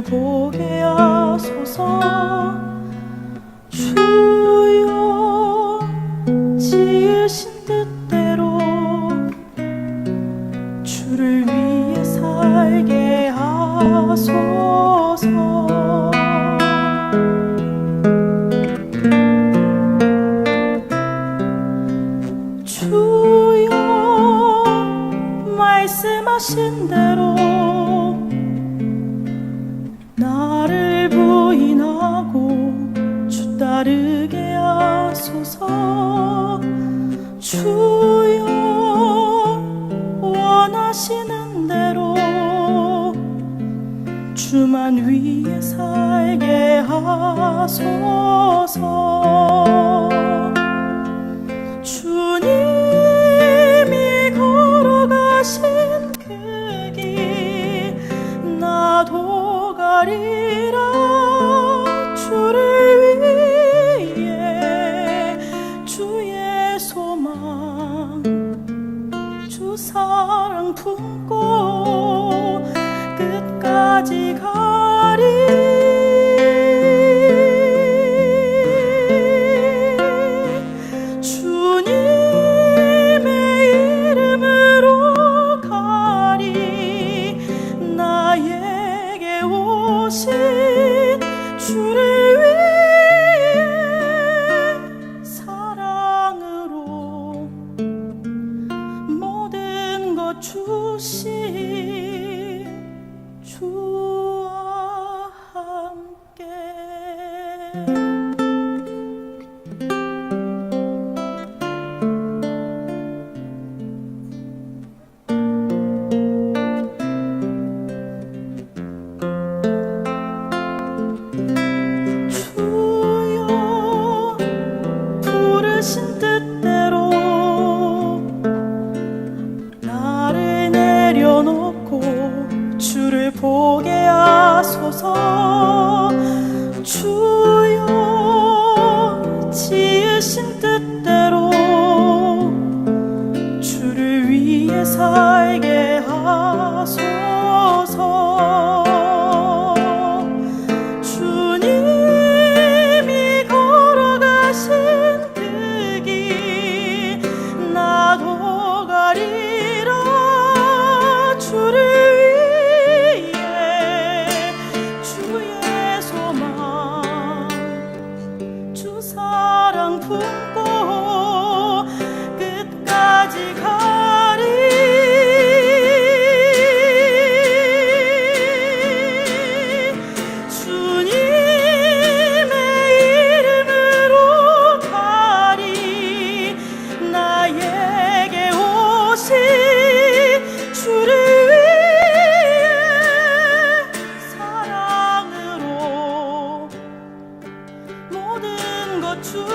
보게 하소서. 주 하소서 주님이 걸어가신 그 길 나도 가리라 주를 위해 주의 소망 주 사랑 품고 끝까지 가리 보게 하소서. 주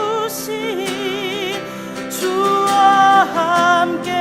주신 주와 함께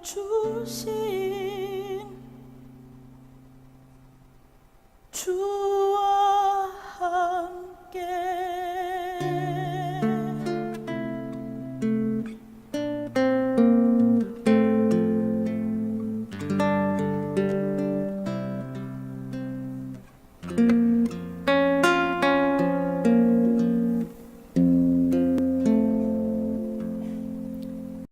주신 주와 함께